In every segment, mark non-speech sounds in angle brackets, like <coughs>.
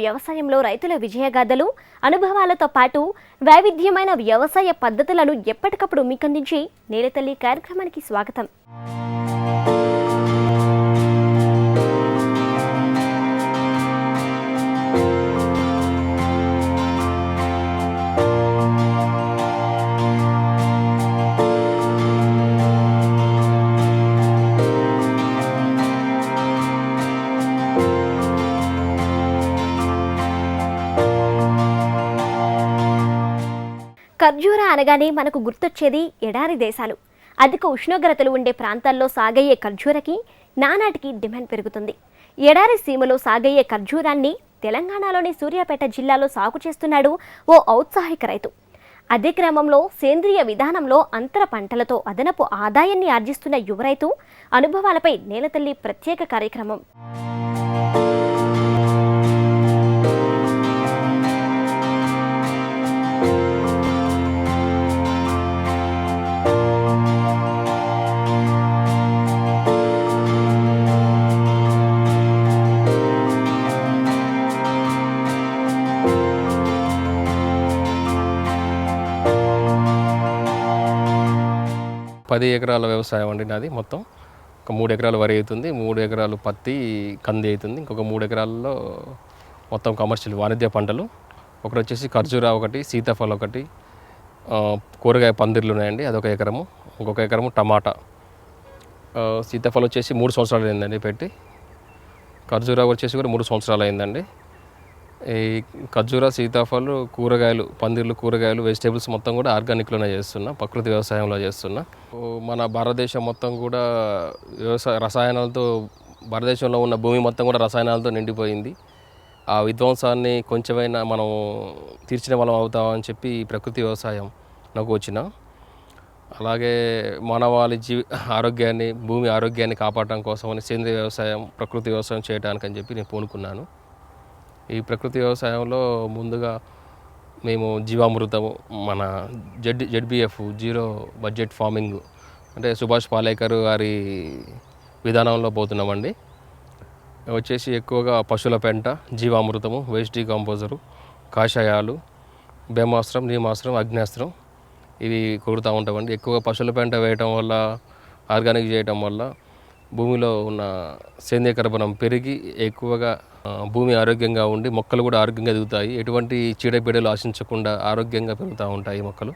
వ్యవసాయంలో రైతుల విజయగాథలు అనుభవాలతో పాటు వైవిధ్యమైన వ్యవసాయ పద్ధతులను ఎప్పటికప్పుడు మీకందించి నేలతల్లి కార్యక్రమానికి స్వాగతం. ఖర్జూర అనగానే మనకు గుర్తొచ్చేది ఎడారి దేశాలు. అధిక ఉష్ణోగ్రతలు ఉండే ప్రాంతాల్లో సాగయ్యే ఖర్జూరకి నానాటికి డిమాండ్ పెరుగుతుంది. ఎడారి సీమలో సాగయ్యే ఖర్జూరాన్ని తెలంగాణలోని సూర్యాపేట జిల్లాలో సాగు చేస్తున్నాడు ఓ ఔత్సాహిక రైతు. అదే క్రమంలో సేంద్రియ విధానంలో అంతర పంటలతో అదనపు ఆదాయాన్ని ఆర్జిస్తున్న యువ రైతు అనుభవాలపై నేలతల్లి ప్రత్యేక కార్యక్రమం. పది ఎకరాల వ్యవసాయం అండి నాది మొత్తం. ఒక మూడు ఎకరాలు వరి అవుతుంది మూడు ఎకరాలు పత్తి కంది అవుతుంది. ఇంకొక మూడు ఎకరాల్లో మొత్తం కమర్షియల్ వాణిజ్య పంటలు. ఒకటి వచ్చేసి ఖర్జూరా ఒకటి సీతాఫలం ఒకటి కూరగాయ పందిర్లు ఉన్నాయండి అదొక ఎకరము. ఇంకొక ఎకరము టమాటా. సీతాఫలం వచ్చేసి మూడు సంవత్సరాలు అయిందండి పెట్టి. ఖర్జూరా వచ్చేసి కూడా మూడు సంవత్సరాలు అయిందండి. ఈ ఖర్జూర సీతాఫలం కూరగాయలు పందిర్లు కూరగాయలు వెజిటేబుల్స్ మొత్తం కూడా ఆర్గానిక్లోనే చేస్తున్నా ప్రకృతి వ్యవసాయంలో చేస్తున్నా. మన భారతదేశం మొత్తం కూడా వ్యవసాయ రసాయనాలతో భారతదేశంలో ఉన్న భూమి మొత్తం కూడా రసాయనాలతో నిండిపోయింది. ఆ విధ్వంసాన్ని కొంచెమైనా మనం తీర్చిన వాళ్ళం అవుతామని చెప్పి ప్రకృతి వ్యవసాయం నాకు వచ్చిన. అలాగే మానవాళి జీవి ఆరోగ్యాన్ని భూమి ఆరోగ్యాన్ని కాపాడటం కోసమని సేంద్రియ వ్యవసాయం ప్రకృతి వ్యవసాయం చేయడానికని చెప్పి నేను పూనుకున్నాను. ఈ ప్రకృతి వ్యవసాయంలో ముందుగా మేము జీవామృతము మన Z ZBF zero budget farming అంటే సుభాష్ పాలేకర్ గారి విధానంలో పోతున్నామండి. వచ్చేసి ఎక్కువగా పశువుల పెంట జీవామృతము వేస్ట్ డీకాంపోజరు కాషాయాలు భీమాస్త్రం నీమాస్త్రం అగ్నేస్త్రం ఇవి కొడుతూ ఉంటామండి. ఎక్కువగా పశువుల పెంట వేయటం వల్ల ఆర్గానిక్ చేయటం వల్ల భూమిలో ఉన్న సేంద్రీయ కర్బనం పెరిగి ఎక్కువగా భూమి ఆరోగ్యంగా ఉండి మొక్కలు కూడా ఆరోగ్యంగా ఎదుగుతాయి ఎటువంటి చీడపీడలు ఆశించకుండా ఆరోగ్యంగా పెరుగుతూ ఉంటాయి మొక్కలు.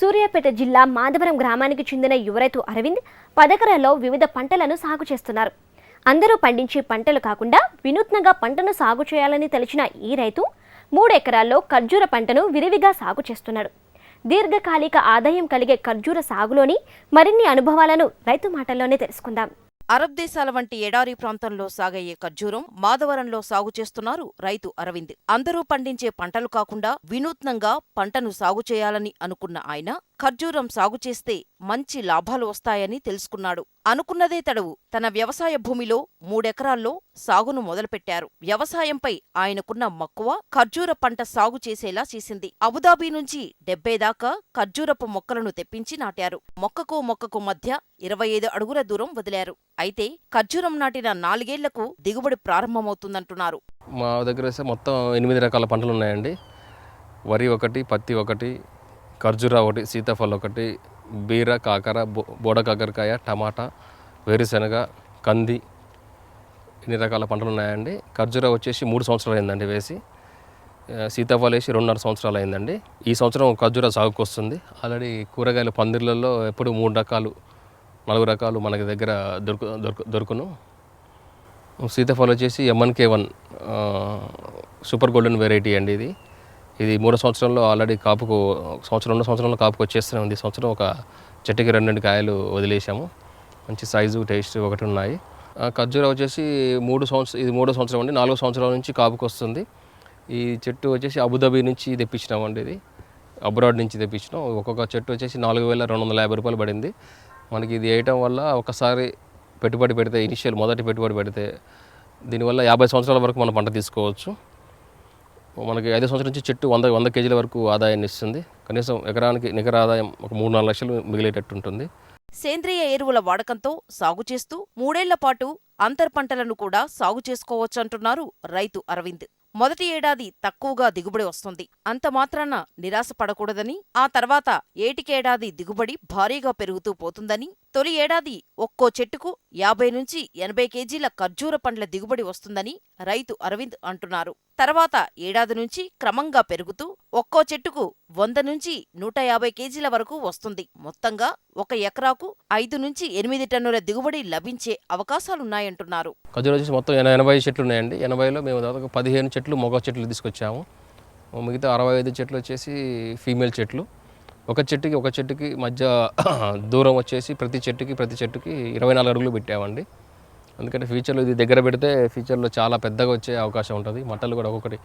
సూర్యాపేట జిల్లా మాధవరం గ్రామానికి చెందిన యువ రైతు అరవింద్ పదకరలో వివిధ పంటలను సాగు చేస్తున్నారు. అందరూ పండించే పంటలు కాకుండా వినూత్నంగా పంటను సాగు చేయాలని తలిచిన ఈ రైతు మూడు ఎకరాల్లో ఖర్జూర పంటను విరివిగా సాగు చేస్తున్నాడు. దీర్ఘకాలిక ఆదాయం కలిగే ఖర్జూర సాగులోని మరిన్ని అనుభవాలను రైతు మాటల్లోనే తెలుసుకుందాం. అరబ్ దేశాల వంటి ఎడారి ప్రాంతంలో సాగయ్యే ఖర్జూరం మాధవరంలో సాగు చేస్తున్నారు రైతు అరవింద్. అందరూ పండించే పంటలు కాకుండా వినూత్నంగా పంటను సాగు చేయాలని అనుకున్న ఆయన ఖర్జూరం సాగు చేస్తే మంచి లాభాలు వస్తాయని తెలుసుకున్నాడు. అనుకున్నదే తడవు. తన వ్యవసాయ భూమిలో మూడెకరాల్లో సాగును మొదలుపెట్టారు. వ్యవసాయంపై ఆయనకున్న మక్కువ ఖర్జూర పంట సాగు చేసేలా చేసింది. అబుదాబీ నుంచి డెబ్బై దాకా ఖర్జూరపు మొక్కలను తెప్పించి నాటారు. మొక్కకు మొక్కకు మధ్య ఇరవై ఐదు అడుగుల దూరం వదిలారు. అయితే ఖర్జూరం నాటిన నాలుగేళ్ళకు దిగుబడి ప్రారంభమవుతుందంటున్నారు. మా దగ్గర మొత్తం ఎనిమిది రకాల పంటలు ఉన్నాయండి. వరి ఒకటి పత్తి ఒకటి ఖర్జూరా ఒకటి సీతాఫలం ఒకటి బీర కాకర బో బోడ కాకరకాయ టమాటా వేరుశనగ కంది ఇన్ని రకాల పంటలు ఉన్నాయండి. ఖర్జూరా వచ్చేసి మూడు సంవత్సరాలు అయిందండి వేసి. సీతాఫలం వేసి రెండున్నర సంవత్సరాలు అయిందండి. ఈ సంవత్సరం ఖర్జూరా సాగుకు వస్తుంది. ఆల్రెడీ కూరగాయల పందిర్లలో ఎప్పుడు మూడు రకాలు నాలుగు రకాలు మనకి దగ్గర దొరుకు దొరుకు దొరుకును. సీతాఫలం వచ్చేసి MNK one super golden variety అండి ఇది. ఇది మూడో సంవత్సరంలో ఆల్రెడీ కాపుకు సంవత్సరం రెండు సంవత్సరంలో కాపుకు వచ్చేస్తూనే ఉంది. ఈ సంవత్సరం ఒక చెట్టుకి రెండు రెండు కాయలు వదిలేసాము. మంచి సైజు టేస్ట్ ఒకటి ఉన్నాయి. ఆ, ఖర్జూర వచ్చేసి మూడు సంవత్సరం ఇది మూడో సంవత్సరం అండి. నాలుగో సంవత్సరాల నుంచి కాపుకు వస్తుంది. ఈ చెట్టు వచ్చేసి అబుదాబీ నుంచి తెప్పించినామండి ఇది. అబ్రాడ్ నుంచి తెప్పించినాం. ఒక్కొక్క చెట్టు వచ్చేసి నాలుగు వేల రెండు వందల యాభై రూపాయలు పడింది. మనకి ఇది వేయటం వల్ల ఒకసారి పెట్టుబడి పెడితే ఇనిషియల్ మొదటి పెట్టుబడి పెడితే దీనివల్ల యాభై సంవత్సరాల వరకు మనం పంట తీసుకోవచ్చు. మనకి ఐదు సంవత్సరం నుంచి చెట్టు వంద వంద కేజీల వరకు ఆదాయాన్ని ఇస్తుంది. కనీసం ఎకరానికి నికర ఆదాయం ఒక మూడు నాలుగు లక్షలు మిగిలేటట్టు ఉంటుంది. సేంద్రియ ఎరువుల వాడకంతో సాగు చేస్తూ మూడేళ్ళ పాటు అంతర్ పంటలను కూడా సాగు చేసుకోవచ్చంటున్నారు రైతు అరవింద్. మొదటి ఏడాది తక్కువగా దిగుబడి వస్తుంది. అంత మాత్రాన నిరాశ పడకూడదని ఆ తర్వాత ఏటికేడాది దిగుబడి భారీగా పెరుగుతూ పోతుందని తొలి ఏడాది ఒక్కో చెట్టుకు యాభై నుంచి ఎనభై కేజీల ఖర్జూర పండ్ల దిగుబడి వస్తుందని రైతు అరవింద్ అంటున్నారు. తర్వాత ఏడాది నుంచి క్రమంగా పెరుగుతూ ఒక్కో చెట్టుకు వంద నుంచి నూట యాభై కేజీల వరకు వస్తుంది. మొత్తంగా ఒక ఎకరాకు ఐదు నుంచి ఎనిమిది టన్నుల దిగుబడి లభించే అవకాశాలున్నాయంటున్నారు. ఖర్జూర వచ్చేసి మొత్తం ఎన- ఎనభై చెట్లు ఉన్నాయండి ఎనభైలో మేము దాదాపు పదిహేను చెట్లు మొగ చెట్లు తీసుకొచ్చాము. మిగతా అరవై ఐదు చెట్లు వచ్చేసి ఫీమేల్ చెట్లు. ఒక చెట్టుకి ఒక చెట్టుకి మధ్య <coughs> దూరం వచ్చేసి ప్రతి చెట్టుకి ప్రతి చెట్టుకి ఇరవై నాలుగు అడుగులు పెట్టామండి. ఎందుకంటే ఫ్యూచర్లో ఇది దగ్గర పెడితే ఫ్యూచర్లో చాలా పెద్దగా వచ్చే అవకాశం ఉంటుంది. మట్టలు కూడా ఒక్కొక్కటి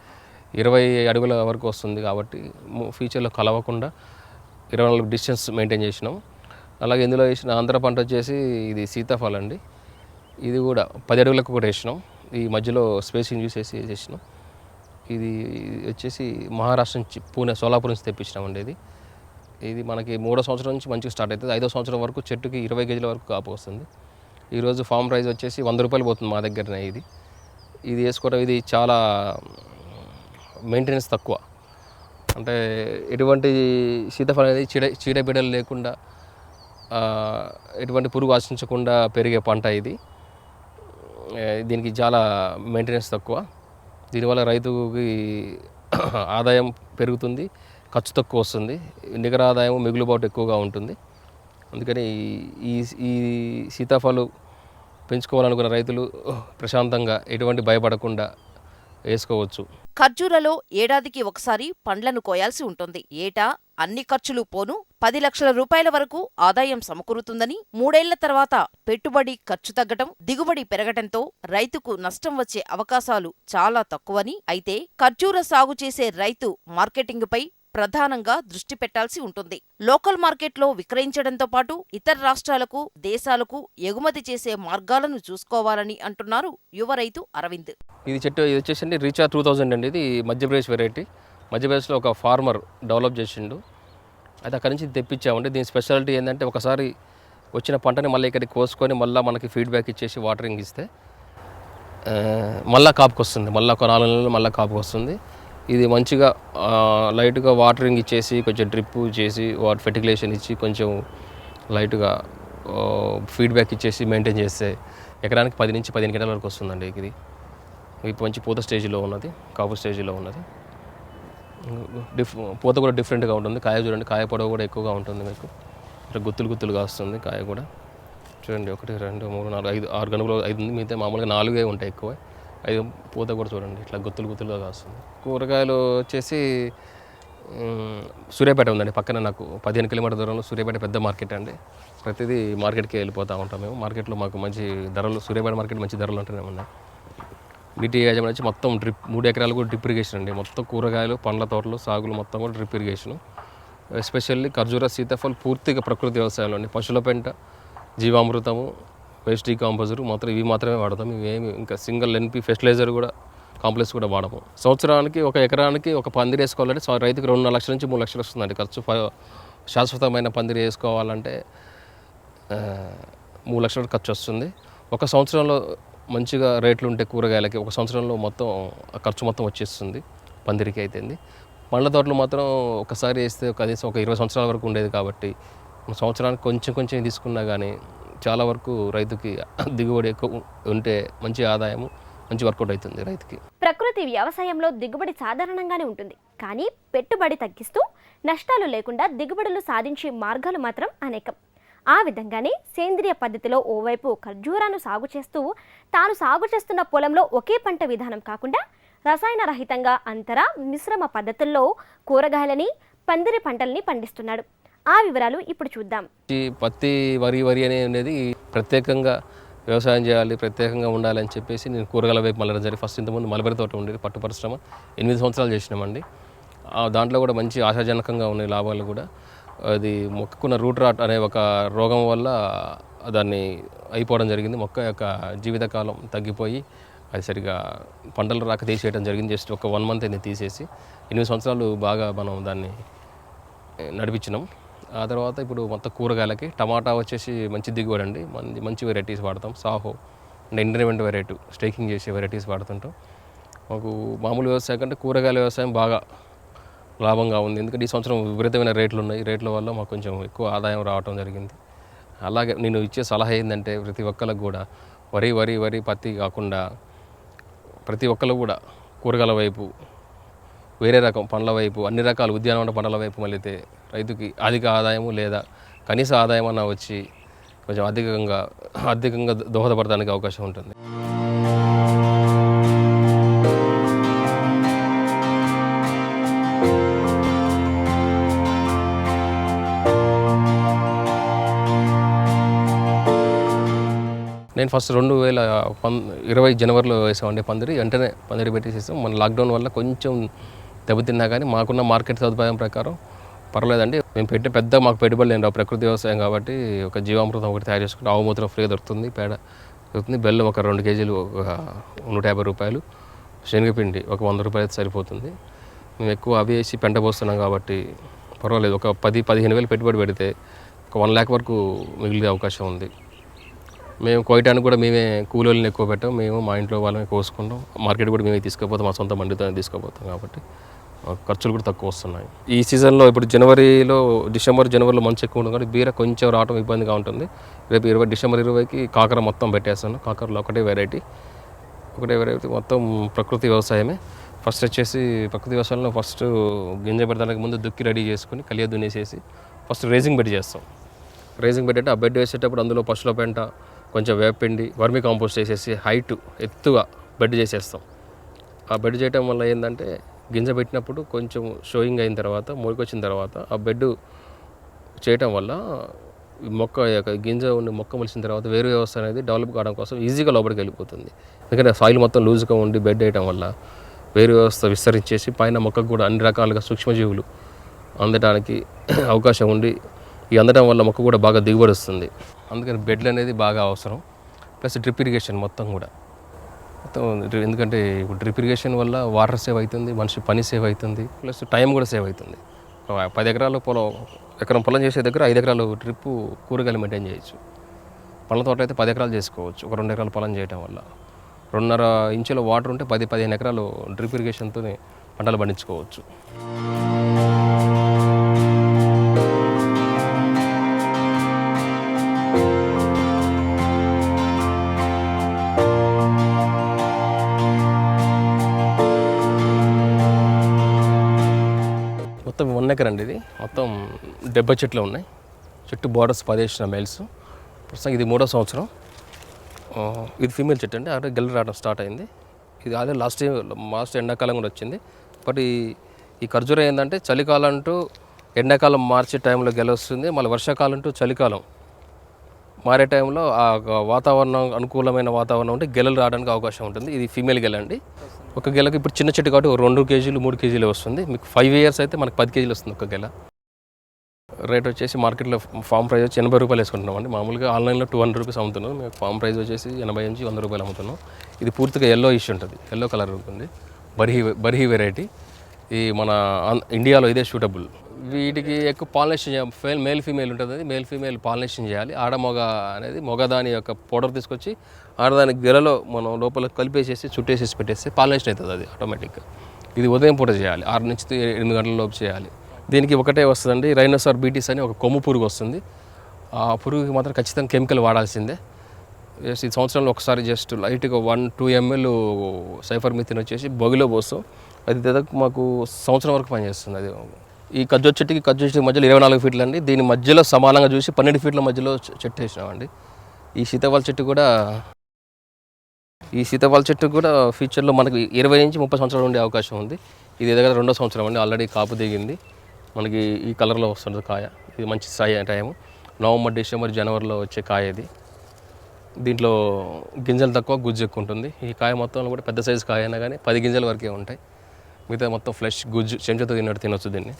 ఇరవై అడుగుల వరకు వస్తుంది కాబట్టి ఫ్యూచర్లో కలవకుండా ఇరవై నాలుగు డిస్టెన్స్ మెయింటైన్ చేసినాం. అలాగే ఇందులో వేసిన ఆంధ్ర పంట వచ్చేసి ఇది సీతాఫలం అండి. ఇది కూడా పది అడుగులకు కూడా వేసినాం. ఈ మధ్యలో స్పేసింగ్ చూసేసి చేసినాం ఇది వచ్చేసి మహారాష్ట్ర నుంచి పూణే సోలాపూర్ నుంచి తెప్పించినామండి ఇది. ఇది మనకి మూడో సంవత్సరం నుంచి మంచిగా స్టార్ట్ అవుతుంది. ఐదో సంవత్సరం వరకు చెట్టుకి ఇరవై కేజీల వరకు కాపు వస్తుంది. ఈరోజు ఫామ్ ప్రైస్ వచ్చేసి వంద రూపాయలు పోతుంది మా దగ్గరనే ఇది. ఇది వేసుకోవడం ఇది చాలా మెయింటెనెన్స్ తక్కువ. అంటే ఎటువంటి సీతాఫలం అనేది చీడ చీడబిడలు లేకుండా ఎటువంటి పురుగు ఆశించకుండా పెరిగే పంట ఇది. దీనికి చాలా మెయింటెనెన్స్ తక్కువ. దీనివల్ల రైతుకి <clears throat> ఆదాయం పెరుగుతుంది ఖర్చు తక్కువ వస్తుంది నికర ఆదాయం మిగులుబాటు ఎక్కువగా ఉంటుంది. అందుకని ఈ ఈ సీతాఫలం పెంచుకోవాలనుకున్న రైతులు <clears throat> ప్రశాంతంగా ఎటువంటి భయపడకుండా వేసుకోవచ్చు. ఖర్జూరలో ఏడాదికి ఒకసారి పండ్లను కోయాల్సి ఉంటుంది. ఏటా అన్ని ఖర్చులు పోను పది లక్షల రూపాయల వరకు ఆదాయం సమకూరుతుందని మూడేళ్ళ తర్వాత పెట్టుబడి ఖర్చు తగ్గటం దిగుబడి పెరగటంతో రైతుకు నష్టం వచ్చే అవకాశాలు చాలా తక్కువని అయితే ఖర్జూర సాగు చేసే రైతు మార్కెటింగ్పై ప్రధానంగా దృష్టి పెట్టాల్సి ఉంటుంది. లోకల్ మార్కెట్లో విక్రయించడంతో పాటు ఇతర రాష్ట్రాలకు దేశాలకు ఎగుమతి చేసే మార్గాలను చూసుకోవాలని అంటున్నారు యువ రైతు అరవింద్. ఇది చెట్టు ఇది వచ్చేసి రీచా టూ థౌజండ్ అండి ఇది మధ్యప్రదేశ్ వెరైటీ. మధ్యప్రదేశ్లో ఒక ఫార్మర్ డెవలప్ చేసిండు. అయితే అక్కడి నుంచి తెప్పించామండి. దీని స్పెషాలిటీ ఏంటంటే ఒకసారి వచ్చిన పంటని మళ్ళీ ఇక్కడికి కోసుకొని మళ్ళీ మనకి ఫీడ్బ్యాక్ ఇచ్చేసి వాటరింగ్ ఇస్తే మళ్ళీ కాపుకొస్తుంది. మళ్ళీ ఒక నాలుగు నెలలు మళ్ళీ కాపుకొస్తుంది. ఇది మంచిగా లైట్గా వాటరింగ్ ఇచ్చేసి కొంచెం డ్రిప్ చేసి వాటర్ ఫెర్టిలైజేషన్ ఇచ్చి కొంచెం లైట్గా ఫీడ్బ్యాక్ ఇచ్చేసి మెయింటైన్ చేస్తే ఎకరానికి పది నుంచి పదిహేను గంటల వరకు వస్తుందండి ఇది. ఇప్పుడు మంచి పూత స్టేజ్లో ఉన్నది కాపు స్టేజ్లో ఉన్నది. డిఫ్ పూత కూడా డిఫరెంట్గా ఉంటుంది. కాయ చూడండి కాయ పొడవు కూడా ఎక్కువగా ఉంటుంది మీకు. ఇట్లా గుత్తులు గుత్తులుగా వస్తుంది కాయ కూడా. చూడండి ఒకటి రెండు మూడు నాలుగు ఐదు ఆరు గనుగులు ఐదు ఉంది. మిగతా మామూలుగా నాలుగే ఉంటాయి ఎక్కువ. ఐదు పూత కూడా చూడండి ఇట్లా గుత్తులు గుత్తులుగా కాస్తుంది. కూరగాయలు వచ్చేసి సూర్యాపేట ఉందండి పక్కన నాకు పదిహేను కిలోమీటర్ దూరంలో సూర్యాపేట పెద్ద మార్కెట్ అండి. ప్రతిదీ మార్కెట్కి వెళ్ళిపోతూ ఉంటాం మేము. మార్కెట్లో మాకు మంచి ధరలు సూర్యాపేట మార్కెట్ మంచి ధరలు ఉంటూనే ఉన్నాయి నీటి యాజమాన్యం వచ్చి మొత్తం డ్రిప్ మూడు ఎకరాలు కూడా డ్రిప్ ఇరిగేషన్ అండి. మొత్తం కూరగాయలు పండ్ల తోటలు సాగులు మొత్తం కూడా డ్రిప్ ఇరిగేషను. ఎస్పెషల్లీ ఖర్జూర సీతాఫల్ పూర్తిగా ప్రకృతి వ్యవసాయంలో అండి. పశువుల పెంట జీవామృతము వేస్ట్ కాంపోజర్ మాత్రం ఇవి మాత్రమే వాడతాం. ఇవేమి ఇంకా సింగిల్ ఎన్పి ఫెర్టిలైజర్ కూడా కాంప్లెక్స్ కూడా వాడము. సంవత్సరానికి ఒక ఎకరానికి ఒక పందిరి వేసుకోవాలంటే రైతుకు రైతుకి రెండున్నర లక్షల నుంచి మూడు లక్షలు వస్తుందండి ఖర్చు. శాశ్వతమైన పందిరి వేసుకోవాలంటే మూడు లక్షల ఖర్చు వస్తుంది. ఒక సంవత్సరంలో మంచిగా రేట్లు ఉంటే కూరగాయలకి ఒక సంవత్సరంలో మొత్తం ఖర్చు మొత్తం వచ్చేస్తుంది పందిరికి అయితేంది. పండ్ల తోటలు మాత్రం ఒకసారి వేస్తే కనీసం ఒక ఇరవై సంవత్సరాల వరకు ఉండేది కాబట్టి సంవత్సరానికి కొంచెం కొంచెం తీసుకున్నా కానీ చాలా వరకు రైతుకి దిగుబడి ఎక్కువ ఉంటే మంచి ఆదాయము మంచి వర్కౌట్ అవుతుంది రైతుకి. ప్రకృతి వ్యవసాయంలో దిగుబడి సాధారణంగానే ఉంటుంది. కానీ పెట్టుబడి తగ్గిస్తూ నష్టాలు లేకుండా దిగుబడులు సాధించే మార్గాలు మాత్రం అనేకం. ఆ విధంగానే సేంద్రియ పద్ధతిలో ఓవైపు ఖర్జూరాను సాగు చేస్తూ తాను సాగు చేస్తున్న పొలంలో ఒకే పంట విధానం కాకుండా రసాయన రహితంగా అంతర మిశ్రమ పద్ధతుల్లో కూరగాయలని పందిరి పంటల్ని పండిస్తున్నాడు. ఆ వివరాలు ఇప్పుడు చూద్దాం. ఈ పత్తి వరి వరి అనేది ప్రత్యేకంగా వ్యవసాయం చేయాలి ప్రత్యేకంగా ఉండాలని చెప్పేసి నేను కూరగాయల వైపు మళ్ళీ జరిగి ఫస్ట్ ఇంతకుముందు మలబరి తోట ఉండేది పట్టు పరిశ్రమ. ఎనిమిది సంవత్సరాలు చేసినామండి. దాంట్లో కూడా మంచి ఆశాజనకంగా ఉన్నాయి లాభాలు కూడా. అది మొక్కకున్న రూట్ రాట్ అనే ఒక రోగం వల్ల దాన్ని అయిపోవడం జరిగింది. మొక్క యొక్క జీవితకాలం తగ్గిపోయి అది సరిగా పంటలు రాక తీసేయడం జరిగింది. జస్ట్ ఒక వన్ మంత్ అయింది తీసేసి ఎనిమిది సంవత్సరాలు బాగా మనం దాన్ని నడిపించినాం. ఆ తర్వాత ఇప్పుడు మొత్తం కూరగాయలకి టమాటా వచ్చేసి మంచి దిగుబడి అండి. మంచి మంచి వెరైటీస్ వాడతాం. సాహో అంటే ఇంటర్నెంట్ వెరైటీ స్టేకింగ్ చేసే వెరైటీస్ వాడుతుంటాం. మాకు మామూలు వ్యవసాయం కంటే కూరగాయల వ్యవసాయం బాగా లాభంగా ఉంది. ఎందుకంటే ఈ సంవత్సరం విపరీతమైన రేట్లు ఉన్నాయి. రేట్ల వల్ల మాకు కొంచెం ఎక్కువ ఆదాయం రావటం జరిగింది. అలాగే నేను ఇచ్చే సలహా ఏంటంటే ప్రతి ఒక్కరికి కూడా వరి వరి వరి పత్తి కాకుండా ప్రతి ఒక్కరు కూడా కూరగాయల వైపు వేరే రకం పండ్ల వైపు అన్ని రకాల ఉద్యానవన పంటల వైపు మళ్ళీతే రైతుకి అధిక ఆదాయము లేదా కనీస ఆదాయం అన్న వచ్చి కొంచెం అధికంగా అధికంగా దోహదపడడానికి అవకాశం ఉంటుంది. నేను ఫస్ట్ రెండు వేల పం ఇరవై జనవరిలో వేసామండి పందిరి. వెంటనే పందిరి పెట్టేసేసాం. మన లాక్డౌన్ వల్ల కొంచెం దెబ్బతిన్నా కానీ మాకున్న మార్కెట్ సదుపాయం ప్రకారం పర్లేదండి. మేము పెట్టే పెద్ద మాకు పెట్టుబడి లేని ప్రకృతి వ్యవసాయం కాబట్టి ఒక జీవామృతం ఒకటి తయారు చేసుకుంటే ఆవుమూత్రం ఫ్రీ దొరుకుతుంది పేడ దొరుకుతుంది. బెల్లం ఒక రెండు కేజీలు ఒక నూట యాభై రూపాయలు. శనగపిండి ఒక వంద రూపాయలు అయితే సరిపోతుంది. మేము ఎక్కువ అవి వేసి పెంట పోస్తున్నాం కాబట్టి పర్వాలేదు. ఒక పది పదిహేను వేలు పెట్టుబడి పెడితే ఒక వన్ ల్యాక్ వరకు మిగిలే అవకాశం ఉంది. మేము కోయటానికి కూడా మేమే కూలీలను ఎక్కువ పెట్టాం. మేము మా ఇంట్లో వాళ్ళమే కోసుకుంటాం. మార్కెట్ కూడా మేమే తీసుకుపోతాం. మా సొంత మండితోనే తీసుకుపోతాం కాబట్టి ఖర్చులు కూడా తక్కువ వస్తున్నాయి. ఈ సీజన్లో ఇప్పుడు జనవరిలో డిసెంబర్ జనవరిలో మంచి ఎక్కువ ఉంటుంది కాబట్టి బీర కొంచెం రావడం ఇబ్బందిగా ఉంటుంది. రేపు ఇరవై డిసెంబర్ ఇరవైకి కాకర మొత్తం పెట్టేస్తాను. కాకరలో ఒకటే వెరైటీ ఒకటే వెరైటీ మొత్తం ప్రకృతి వ్యవసాయమే. ఫస్ట్ వచ్చేసి ప్రకృతి వ్యవసాయంలో ఫస్ట్ గింజ పెడతానికి ముందు దుక్కి రెడీ చేసుకుని కలియ దున్నేసేసి ఫస్ట్ రేజింగ్ బెడ్ చేస్తాం. రేజింగ్ బెడ్ అంటే ఆ బెడ్ వేసేటప్పుడు అందులో పశువుల పెంట కొంచెం వేపిండి వర్మి కాంపోస్ట్ వేసేసి హైట్ ఎత్తుగా బెడ్ చేసేస్తాం. ఆ బెడ్ చేయటం వల్ల ఏంటంటే గింజ పెట్టినప్పుడు కొంచెం షోయింగ్ అయిన తర్వాత మొలకొచ్చిన తర్వాత ఆ బెడ్ చేయటం వల్ల ఈ మొక్క యొక్క గింజ ఉండి మొక్క మొలిచిన తర్వాత వేరు వ్యవస్థ అనేది డెవలప్ కావడం కోసం ఈజీగా లోపలికి వెళ్ళిపోతుంది. ఎందుకంటే సాయిల్ మొత్తం లూజ్గా ఉండి బెడ్ వేయటం వల్ల వేరు వ్యవస్థ విస్తరించేసి పైన మొక్కకు కూడా అన్ని రకాలుగా సూక్ష్మజీవులు అందడానికి <clears throat> అవకాశం ఉండి ఈ అందడం వల్ల మొక్క కూడా బాగా దిగుబడి వస్తుంది. అందుకని బెడ్లు అనేది బాగా అవసరం. ప్లస్ డ్రిప్ ఇరిగేషన్ మొత్తం కూడా. మొత్తం ఎందుకంటే ఇప్పుడు డ్రిప్ ఇరిగేషన్ వల్ల వాటర్ సేవ్ అవుతుంది మనిషి పని సేవ్ అవుతుంది ప్లస్ టైం కూడా సేవ్ అవుతుంది. పది ఎకరాలు పొలం ఎకరం పొలం చేసే దగ్గర ఐదు ఎకరాలు డ్రిప్ కూరగాయలు మెయింటైన్ చేయొచ్చు. పళ్ళ తోట అయితే పది ఎకరాలు చేసుకోవచ్చు ఒక రెండు ఎకరాలు పొలం చేయటం వల్ల. రెండున్నర ఇంచుల వాటర్ ఉంటే పది పదిహేను ఎకరాలు డ్రిప్ ఇరిగేషన్తోనే పంటలు పండించుకోవచ్చు. డెబ్బై చెట్లు ఉన్నాయి. చెట్టు బోర్డర్స్ పదేసిన మేల్స్ ప్రస్తుతం ఇది మూడో సంవత్సరం. ఇది ఫీమేల్ చెట్టు అండి. ఆల్రెడీ గెల రావడం స్టార్ట్ అయింది. ఇది ఆల్రెడీ లాస్ట్ లాస్ట్ ఎండాకాలం కూడా వచ్చింది. బట్ ఈ ఈ ఖర్జూర ఏంటంటే చలికాలం అంటూ ఎండాకాలం మార్చే టైంలో గెల వస్తుంది. మళ్ళీ వర్షాకాలం అంటూ చలికాలం మారే టైంలో ఆ వాతావరణం అనుకూలమైన వాతావరణం ఉంటే గెలలు రావడానికి అవకాశం ఉంటుంది. ఇది ఫీమేల్ గెల అండి. ఒక గెలకు ఇప్పుడు చిన్న చెట్టు కాబట్టి ఒక రెండు కేజీలు మూడు కేజీలు వస్తుంది. మీకు ఫైవ్ ఇయర్స్ అయితే మనకు పది కేజీలు వస్తుంది ఒక గెల. రేట్ వచ్చేసి మార్కెట్లో ఫామ్ ప్రైస్ వచ్చి ఎనభై రూపాయలు వేసుకుంటున్నాం అండి. మామూలుగా ఆన్లైన్లో టూ హండ్రెడ్ రూపీస్ అమ్ముతున్నాం. మేము ఫామ్ ప్రైస్ వచ్చేసి ఎనభై నుంచి వంద రూపాయలు అమ్ముతున్నాం. ఇది పూర్తిగా ఎల్లో ఇష్యూ ఉంటుంది. ఎల్లో కలర్ ఉంటుంది. బర్హీ బర్హీ వెరైటీ ఈ మన ఇండియాలో ఇదే సూటబుల్ వీటికి ఎక్కువ పాలినేషన్ ఫేల్ మేల్ ఫీమేల్ ఉంటుంది మేల్ ఫీమేల్ పాలినేషన్ చేయాలి. ఆడ మొగ అనేది మొగదాని యొక్క పౌడర్ తీసుకొచ్చి ఆడదాని గెలలో మనం లోపల కలిపేసేసి చుట్టేసేసి పెట్టేస్తే పాలినేషన్ అవుతుంది అది ఆటోమేటిక్గా ఇది ఉదయం పూట చేయాలి. ఆరు నుంచి ఎనిమిది గంటల లోపు చేయాలి. దీనికి ఒకటే వస్తుందండి రైనోసార్ బీటీస్ అని ఒక కొమ్ము పురుగు వస్తుంది. ఆ పురుగుకి మాత్రం ఖచ్చితంగా కెమికల్ వాడాల్సిందే. జస్ట్ ఈ సంవత్సరంలో ఒకసారి జస్ట్ లైట్గా one two ML cypermethrin వచ్చేసి బొగిలో పోస్తాం. అది దాదాపు మాకు సంవత్సరం వరకు పనిచేస్తుంది అది. ఈ ఖర్జూర చెట్టుకి ఖర్జూర చెట్టుకి మధ్యలో ఇరవై నాలుగు ఫీట్లు అండి దీని మధ్యలో సమానంగా చూసి పన్నెండు ఫీట్ల మధ్యలో చెట్టు వేసినామండి. ఈ సీతాఫల చెట్టు కూడా ఈ సీతాఫల చెట్టు కూడా ఫ్యూచర్లో మనకి ఇరవై నుంచి ముప్పై సంవత్సరాలు ఉండే అవకాశం ఉంది. ఇది దగ్గర రెండో సంవత్సరం అండి ఆల్రెడీ కాపు దిగింది. మనకి ఈ కలర్లో వస్తుంది కాయ. ఇది మంచి సాయ టైం నవంబర్ డిసెంబర్ జనవరిలో వచ్చే కాయ ఇది. దీంట్లో గింజలు తక్కువ గుజ్జు ఎక్కువ ఉంటుంది. ఈ కాయ మొత్తంలో కూడా పెద్ద సైజు కాయ అయినా కానీ పది గింజల వరకే ఉంటాయి. మిగతా మొత్తం ఫ్లెష్ గుజ్జు చెంచాతో తిన్నట్టు తినొచ్చు దీన్ని.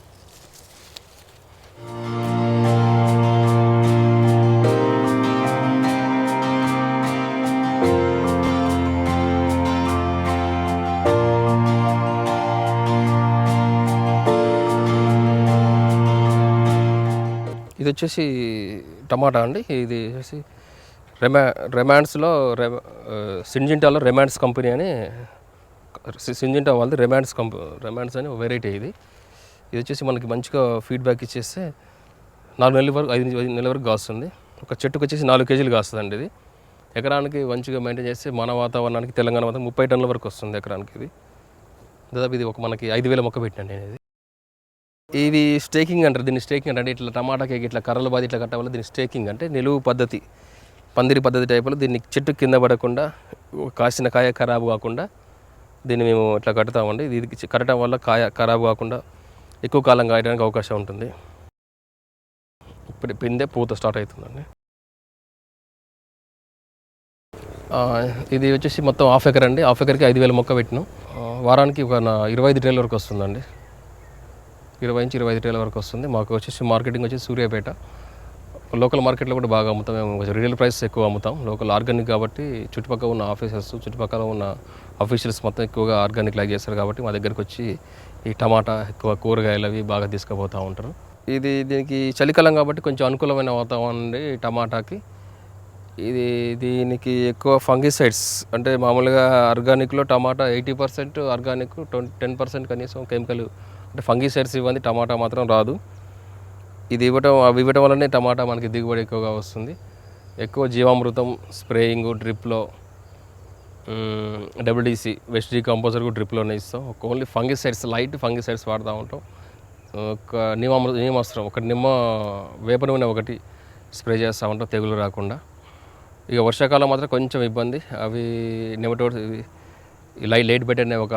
ఇది వచ్చేసి టమాటా అండి. ఇది వచ్చేసి రెమా రెమాండ్స్లో రెమ సింజింటాలో రెమాండ్స్ కంపెనీ అని సింజింటా వాళ్ళది రెమాండ్స్ కంపెనీ రెమాండ్స్ అని వెరైటీ ఇది. ఇది వచ్చేసి మనకి మంచిగా ఫీడ్బ్యాక్ ఇచ్చేస్తే నాలుగు నెలల వరకు ఐదు ఐదు నెలల వరకు కాస్తుంది. ఒక చెట్టుకు వచ్చేసి నాలుగు కేజీలు కాస్తుందండి ఇది. ఎకరానికి మంచిగా మెయింటైన్ చేస్తే మన వాతావరణానికి తెలంగాణ వాతావరణం ముప్పై టన్నుల వరకు వస్తుంది ఎకరానికి ఇది. దాదాపు ఇది ఒక మనకి ఐదు వేల మొక్క పెట్టినండి నేను ఇది. ఇది స్టేకింగ్ అంటారు దీన్ని స్టేకింగ్ అంటే ఇట్లా టమాటాకి ఇట్లా కర్రల బాధ ఇట్లా కట్టవల్ల దీన్ని స్టేకింగ్ అంటే నిలువు పద్ధతి పందిరి పద్ధతి టైపులో దీన్ని చెట్టు కింద పడకుండా కాసిన కాయ ఖరాబు కాకుండా దీన్ని మేము ఇట్లా కట్టుతామండి ఇది కట్టడం వల్ల కాయ ఖరాబు కాకుండా ఎక్కువ కాలం కాయడానికి అవకాశం ఉంటుంది. ఇప్పుడు పిందే పూత స్టార్ట్ అవుతుందండి. ఇది వచ్చేసి మొత్తం హాఫ్ ఎకర్ అండి హాఫ్ ఎకర్కి ఐదు వేల మొక్క పెట్టినాం. వారానికి ఒక ఇరవై ఐదు ట్రేల వరకు వస్తుందండి. ఇరవై నుంచి ఇరవై ఐదు టేల వరకు వస్తుంది. మాకు వచ్చేసి మార్కెటింగ్ వచ్చేసి సూర్యాపేట. లోకల్ మార్కెట్లో కూడా బాగా అమ్ముతాం. మేము రీటైల్ ప్రైస్ ఎక్కువ అమ్ముతాం. లోకల్ ఆర్గానిక్ కాబట్టి చుట్టుపక్కల ఉన్న ఆఫీసర్స్ చుట్టుపక్కల ఉన్న అఫీషియల్స్ మొత్తం ఎక్కువగా ఆర్గానిక్ లాగా చేస్తారు కాబట్టి మా దగ్గరికి వచ్చి ఈ టమాటా ఎక్కువ కూరగాయలు అవి బాగా తీసుకుపోతూ ఉంటారు. ఇది దీనికి చలికాలం కాబట్టి కొంచెం అనుకూలమైన వాతావరణం అండి ఈ టమాటాకి. ఇది దీనికి ఎక్కువ ఫంగిసైడ్స్ అంటే మామూలుగా ఆర్గానిక్లో టమాటా eighty percent organic twenty ten percent కనీసం కెమికల్ అంటే ఫంగిసైడ్స్ ఇవ్వండి టమాటా మాత్రం రాదు. ఇది ఇవ్వటం అవి ఇవ్వటం వల్లనే టమాటా మనకి దిగుబడి ఎక్కువగా వస్తుంది. ఎక్కువ జీవామృతం స్ప్రేయింగ్ డ్రిప్లో డబ్ల్యూడిసి వెస్ట్ డీ కంపోజర్ కూడా డ్రిప్లోనే ఇస్తాం. ఒక ఓన్లీ ఫంగిసైడ్స్ లైట్ ఫంగిసైడ్స్ వాడుతూ ఉంటాం. ఒక నిమామృత నియమాస్త్రం ఒక నిమ్మ వేప నూనె ఒకటి స్ప్రే చేస్తూ ఉంటాం తెగులు రాకుండా. ఇక వర్షాకాలం మాత్రం కొంచెం ఇబ్బంది. అవి నెమటోడ్ లై లేట్ బెడ్ అనే ఒక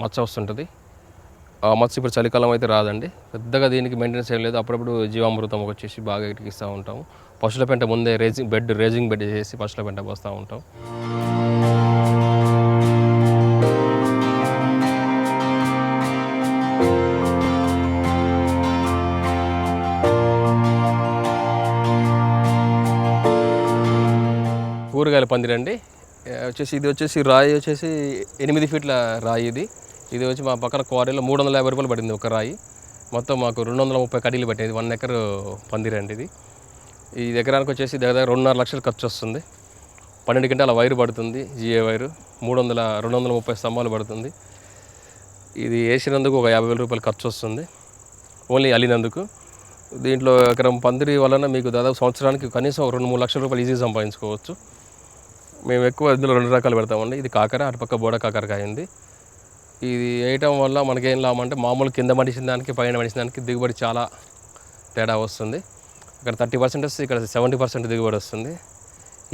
మచ్చ వస్తుంటుంది. ఆ ఇప్పుడు చలికాలం అయితే రాదండి. పెద్దగా దీనికి మెయింటెనెన్స్ ఏం లేదు. అప్పుడప్పుడు జీవామృతం వచ్చేసి బాగా ఇటుకిస్తూ ఉంటాం. పశువుల పెంట ముందే రేజింగ్ బెడ్ రేజింగ్ బెడ్ చేసి పశువుల పెంట పోస్తూ ఉంటాం. కూరగాయల పందిరండి. వచ్చేసి ఇది వచ్చేసి రాయి వచ్చేసి ఎనిమిది ఫీట్ల రాయి ఇది. ఇది వచ్చి మా పక్కన క్వారీలో మూడు వందల యాభై రూపాయలు పడింది ఒక రాయి. మొత్తం మాకు రెండు వందల ముప్పై కడీలు పట్టింది. వన్ ఎకర్ పందిరండి ఇది. ఈ ఎకరానికి వచ్చేసి దగ్గర దగ్గర రెండున్నర లక్షలు ఖర్చు వస్తుంది. పన్నెండు గంటల వైరు పడుతుంది జిఏ వైరు. మూడు వందల రెండు వందల ముప్పై స్తంభాలు పడుతుంది. ఇది వేసినందుకు ఒక యాభై వేల రూపాయలు ఖర్చు వస్తుంది. ఓన్లీ అల్లినందుకు. దీంట్లో ఎకరం పందిరి వలన మీకు దాదాపు సంవత్సరానికి కనీసం ఒక రెండు మూడు లక్షల రూపాయలు ఈజీ సంపాదించుకోవచ్చు. మేము ఎక్కువ ఇందులో రెండు రకాలు పెడతామండి. ఇది కాకర అటుపక్క బోడ కాకరకాయ ఉంది. ఇది వేయటం వల్ల మనకేం లాభం అంటే మామూలు కింద మడిచిన దానికి పైన మడిచిన దానికి దిగుబడి చాలా తేడా వస్తుంది. ఇక్కడ థర్టీ పర్సెంట్ వస్తుంది ఇక్కడ సెవెంటీ పర్సెంట్ దిగుబడి వస్తుంది.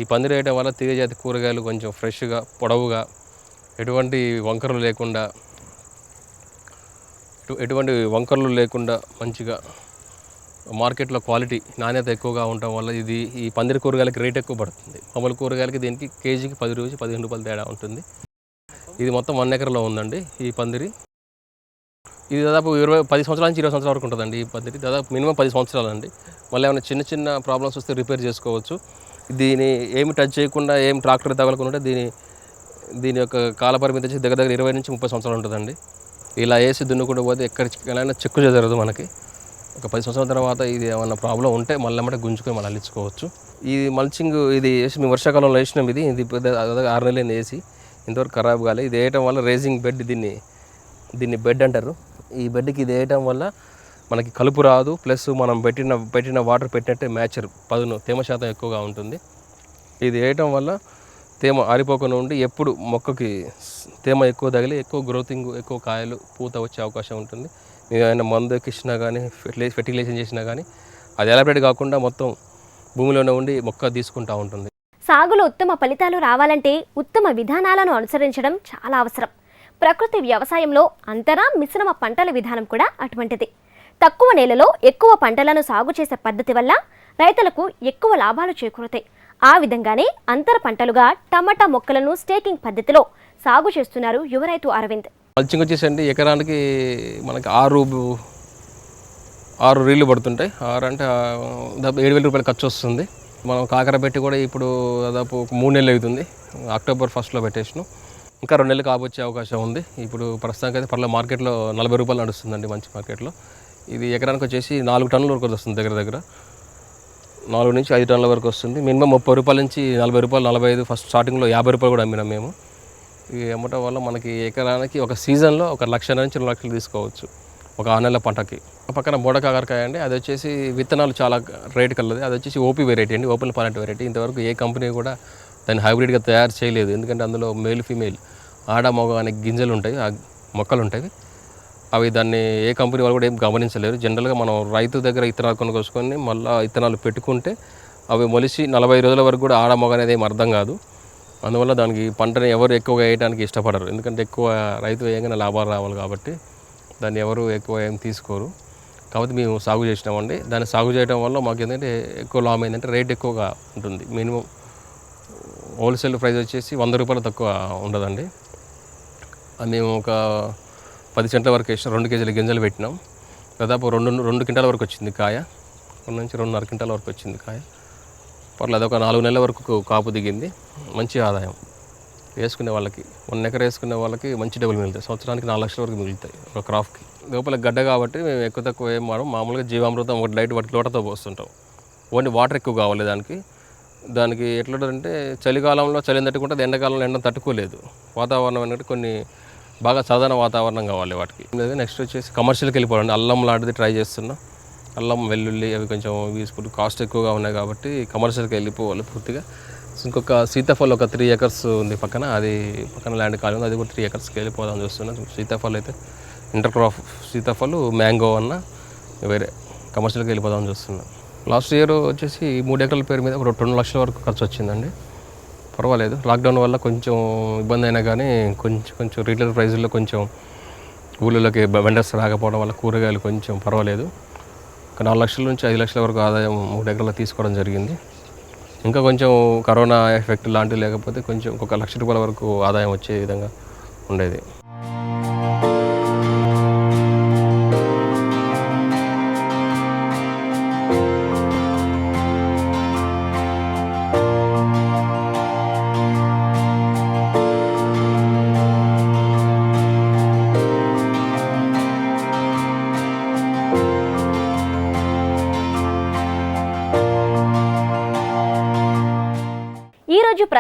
ఈ పందిరి వేయటం వల్ల తీగజాతి కూరగాయలు కొంచెం ఫ్రెష్గా పొడవుగా ఎటువంటి వంకరలు లేకుండా ఎటువంటి వంకరలు లేకుండా మంచిగా మార్కెట్లో క్వాలిటీ నాణ్యత ఎక్కువగా ఉండటం వల్ల ఇది ఈ పందిరి కూరగాయలకి రేట్ ఎక్కువ పడుతుంది. మామూలు కూరగాయలకి దీనికి కేజీకి పది రోజు పదిహేను రూపాయలు తేడా ఉంటుంది. ఇది మొత్తం వన్ ఎకర్లో ఉందండి ఈ పందిరి. ఇది దాదాపు ఇరవై పది సంవత్సరాల నుంచి ఇరవై సంవత్సరాల వరకు ఉంటుందండి ఈ పందిరి. దాదాపు మినిమం పది సంవత్సరాలు అండి మళ్ళీ ఏమైనా చిన్న చిన్న ప్రాబ్లమ్స్ వస్తే రిపేర్ చేసుకోవచ్చు. దీని ఏమి టచ్ చేయకుండా ఏం ట్రాక్టర్ తగలకుండా దీని దీని యొక్క కాల పరిమితి వచ్చి దగ్గర దగ్గర ఇరవై నుంచి ముప్పై సంవత్సరాలు ఉంటుందండి. ఇలా వేసి దున్నుకుంటూ పోతే ఎక్కడికైనా చెక్కు జరగదు మనకి. ఒక పది సంవత్సరాల తర్వాత ఇది ఏమైనా ప్రాబ్లం ఉంటే మళ్ళీ మళ్ళీ గుంజుకొని మళ్ళీ అల్లించుకోవచ్చు. ఇది మల్చింగ్ ఇది వేసి మేము వర్షాకాలంలో వేసినాం ఇది ఇది పెద్ద ఆరు నెలలు వేసి. ఇంతవరకు ఖరాబ్ కాలే. ఇది వేయటం వల్ల రేసింగ్ బెడ్ దీన్ని దీన్ని బెడ్ అంటారు. ఈ బెడ్కి ఇది వేయటం వల్ల మనకి కలుపు రాదు. ప్లస్ మనం పెట్టిన పెట్టిన వాటర్ పెట్టినట్టే మ్యాచర్ పదును తేమ శాతం ఎక్కువగా ఉంటుంది. ఇది వేయటం వల్ల తేమ ఆరిపోకుండా ఉండి ఎప్పుడు మొక్కకి తేమ ఎక్కువ తగిలి ఎక్కువ గ్రోతింగ్ ఎక్కువ కాయలు పూత వచ్చే అవకాశం ఉంటుంది. మీరు ఏమైనా మందు ఎక్కించినా కానీ ఫెర్టిలైజ్ ఫెర్టిలైజేషన్ చేసినా కానీ అది ఎలాబరేట్ కాకుండా మొత్తం భూమిలోనే ఉండి మొక్క తీసుకుంటూ ఉంటుంది. సాగులో ఉత్తమ ఫలితాలు రావాలంటే ఉత్తమ విధానాలను అనుసరించడం చాలా అవసరం. ప్రకృతి వ్యవసాయంలో అంతరా మిశ్రమ పంటల విధానం కూడా అటువంటిది. తక్కువ నేలలో ఎక్కువ పంటలను సాగు చేసే పద్ధతి వల్ల రైతులకు ఎక్కువ లాభాలు చేకూరుతాయి. ఆ విధంగానే అంతర పంటలుగా టమాటా మొక్కలను స్టేకింగ్ పద్ధతిలో సాగు చేస్తున్నారు యువ రైతు అరవింద్. మల్చింగ్ వచ్చేసండి ఎకరానికి మనకి ఆరు ఆరు రీళ్ళు పడుతుంటాయి. ఆరు అంటే ఏడు వేల రూపాయలు ఖర్చు వస్తుంది. మనం కాకర పెట్టి కూడా ఇప్పుడు దాదాపు ఒక మూడు నెలలు అవుతుంది. అక్టోబర్ ఫస్ట్లో పెట్టేసాను. ఇంకా రెండు నెలలు కాబొచ్చే అవకాశం ఉంది. ఇప్పుడు ప్రస్తుతానికి అయితే పర్లేదు మార్కెట్లో నలభై రూపాయలు నడుస్తుందండి మంచి మార్కెట్లో. ఇది ఎకరానికి వచ్చేసి నాలుగు టన్నుల వరకు వస్తుంది దగ్గర దగ్గర. నాలుగు నుంచి ఐదు టన్నుల వరకు వస్తుంది. మినిమం ముప్పై రూపాయల నుంచి నలభై రూపాయలు నలభై ఐదు ఫస్ట్ స్టార్టింగ్లో యాభై రూపాయలు కూడా అమ్మినాం మేము. ఇవి అమ్మటం వల్ల మనకి ఎకరానికి ఒక సీజన్లో ఒక లక్ష నుంచి రెండు లక్షలు తీసుకోవచ్చు. ఒక ఆరు నెలల పంటకి. పక్కన బోడ కాకరకాయ అండి అది వచ్చేసి విత్తనాలు చాలా రేట్ కలది. అది వచ్చేసి ఓపీ వెరైటీ అండి ఓపెన్ పాలెంట్ వెరైటీ. ఇంతవరకు ఏ కంపెనీ కూడా దాన్ని హైబ్రిడ్గా తయారు చేయలేదు. ఎందుకంటే అందులో మేల్ ఫీమేల్ ఆడ మగ అనే గింజలు ఉంటాయి ఆ మొక్కలు ఉంటాయి. అవి దాన్ని ఏ కంపెనీ వాళ్ళు కూడా ఏం గమనించలేరు. జనరల్గా మనం రైతు దగ్గర ఇత్తనాలు కొనుకొచ్చుకొని మళ్ళీ విత్తనాలు పెట్టుకుంటే అవి మొలిసి నలభై రోజుల వరకు కూడా ఆడ మగ అనేది ఏం అర్థం కాదు. అందువల్ల దానికి పంటని ఎవరు ఎక్కువగా వేయడానికి ఇష్టపడరు. ఎందుకంటే ఎక్కువ రైతు వేయగానే లాభాలు రావాలి కాబట్టి దాన్ని ఎవరు ఎక్కువ ఏం తీసుకోరు. కాబట్టి మేము సాగు చేసినామండి. దాన్ని సాగు చేయడం వల్ల మాకు ఏంటంటే ఎక్కువ లాభం ఏంటంటే రేట్ ఎక్కువగా ఉంటుంది. మినిమం హోల్సేల్ ప్రైస్ వచ్చేసి వంద రూపాయలు తక్కువ ఉండదండి. అది మేము ఒక పది సెంట్ల వరకు వేసిన. రెండు కేజీల గింజలు పెట్టినాం. దాదాపు రెండు రెండు క్వింటాల వరకు వచ్చింది కాయ. రెండు నుంచి రెండున్నర క్వింటాల వరకు వచ్చింది కాయ. పర్లేదు ఒక నాలుగు నెలల వరకు కాపు దిగింది. మంచి ఆదాయం. వేసుకునే వాళ్ళకి వన్ ఎకర్ వేసుకునే వాళ్ళకి మంచి డబ్బులు మిగులుతాయి. సంవత్సరానికి నాలుగు లక్షల వరకు మిగులుతాయి ఒక క్రాప్కి. లోపల గడ్డ కాబట్టి మేము ఎక్కువ తక్కువ ఏం వాడం మామూలుగా జీవామృతం ఒక లైట్ వాటికి లోటతో పోస్తుంటాం. ఓన్లీ వాటర్ ఎక్కువ కావాలి దానికి. దానికి ఎట్లుంటుందంటే చలికాలంలో చలి తట్టుకుంటుంది ఎండాకాలంలో ఎండ తట్టుకోలేదు. వాతావరణం అనేది కొన్ని బాగా సాధారణ వాతావరణం కావాలి వాటికి. నెక్స్ట్ వచ్చేసి కమర్షియల్కి వెళ్ళిపోవాలండి. అల్లం లాంటిది ట్రై చేస్తున్నాం. అల్లం వెల్లుల్లి అవి కొంచెం వీసుకుంటూ కాస్ట్ ఎక్కువగా ఉన్నాయి కాబట్టి కమర్షియల్కి వెళ్ళిపోవాలి పూర్తిగా. ఇంకొక సీతాఫల్ ఒక త్రీ ఎకర్స్ ఉంది పక్కన. అది పక్కన ల్యాండ్ ఖాళీ ఉంది. అది కూడా త్రీ ఎకర్స్కి వెళ్ళిపోదాం చూస్తున్నాం. సీతాఫల్ అయితే ఇంటర్ క్రాప్ సీతాఫల్ మ్యాంగో అన్న వేరే కమర్షియల్కి వెళ్ళిపోదాం చూస్తున్నాం. లాస్ట్ ఇయర్ వచ్చేసి మూడు ఎకరాల పేరు మీద ఒక రెండు లక్షల వరకు ఖర్చు వచ్చిందండి. పర్వాలేదు. లాక్డౌన్ వల్ల కొంచెం ఇబ్బంది అయినా కానీ కొంచెం కొంచెం రీటైల్ ప్రైజుల్లో కొంచెం ఊళ్ళలోకి వెండర్స్ రాకపోవడం వల్ల కూరగాయలు కొంచెం పర్వాలేదు. ఒక నాలుగు లక్షల నుంచి ఐదు లక్షల వరకు ఆదాయం మూడు ఎకరాలు తీసుకోవడం జరిగింది. ఇంకా కొంచెం కరోనా ఎఫెక్ట్ లాంటివి లేకపోతే కొంచెం ఒక లక్ష రూపాయల వరకు ఆదాయం వచ్చే విధంగా ఉండేది.